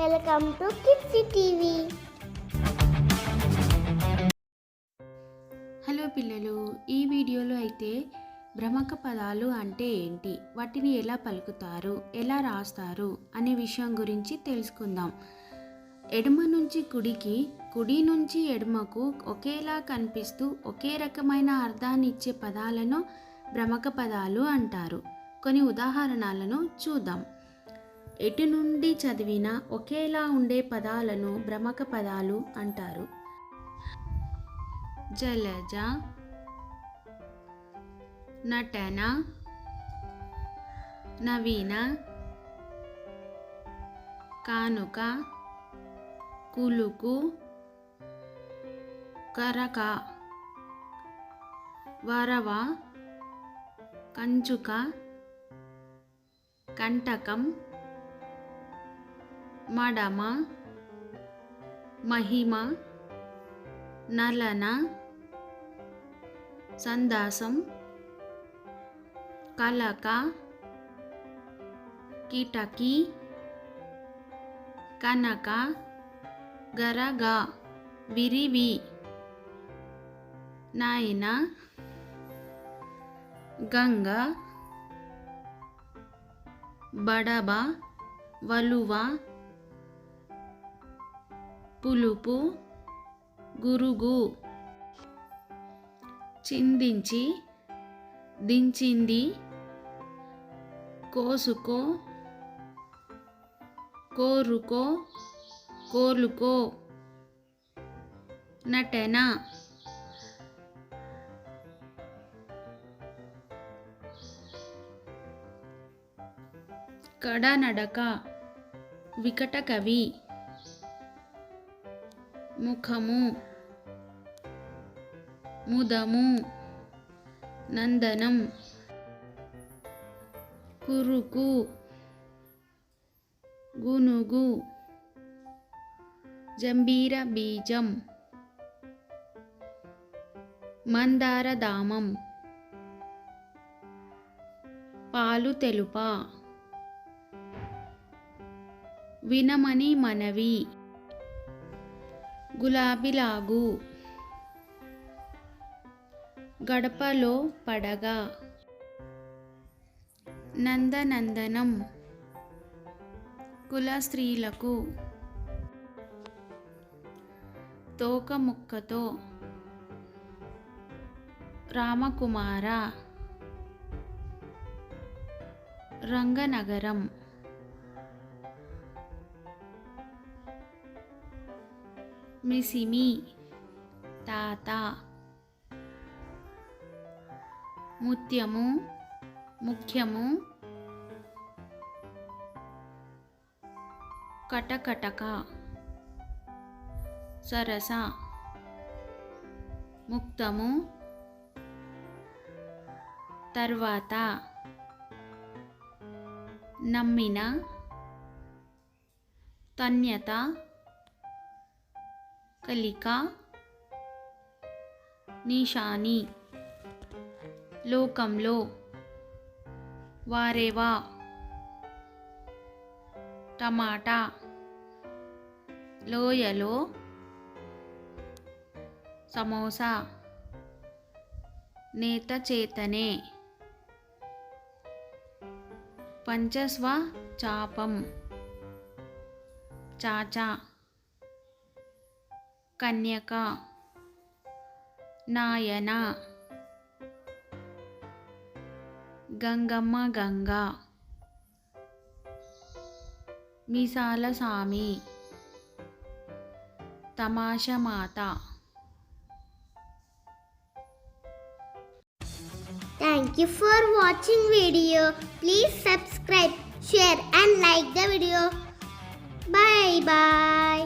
Welcome to kids TV. Hello పిల్లలు ఈ వీడియోలో అయితే భ్రమక పదాలు అంటే ఏంటి? వాటిని ఎలా పలుకుతారు? ఎలా రాస్తారు? అనే విషయం గురించి తెలుసుకుందాం. ఎడమ నుంచి కుడికి కుడి నుంచి ఎడమకు ఒకేలా కనిపిస్తూ ఒకే రకమైన అర్థాన్ని ఇచ్చే పదాలను భ్రమక పదాలు అంటారు. కొన్ని ఉదాహరణలను చూద్దాం. ఎటు నుండి చదివినా ఒకేలా ఉండే పదాలను భ్రమక పదాలు అంటారు. జలజ నటన నవీన కానుక కులుకు కరక వరవ కంచుక కంటకం ಮಡಮ ಮಹಿಮ ನಲನ ಸಂದಾಸಂ ಕಲಕ ಕಿಟಕಿ ಕನಕ ಗರಗ ವಿರಿವಿ ನಾಯಿನ ಗಂಗಾ ಬಡಬ ವಲುವಾ పులుపు గురుగు చిందించి దించింది కోసుకో కోరుకో కోలుకో. నటన కడనడక వికట కవి ముఖము ముదము నందనం కురుకు గునుగు జంబీర బీజం మందారధామం పాలు తెలుప వినమని మనవి గులాబీలాగు. గడపలో పడగా. నందనందనం. కుల స్త్రీలకు. తోకముక్కతో రామకుమార. రంగనగరం. మిసిమి తాత. ముత్యము ముఖ్యము. కటకటక. సరస. ముక్తము. తర్వాత నమ్మిన. తన్యత. కలిక నిషాని లోకంలో వారేవా టమాటా లోయలో సమోసా నేత చేతనే పంచస్వ చాపం చాచా. కన్యక నాయన గంగమ్మ గంగ మీసాల సామి తమాషమాత Thank you for watching video. Please subscribe, share and like the video. Bye bye.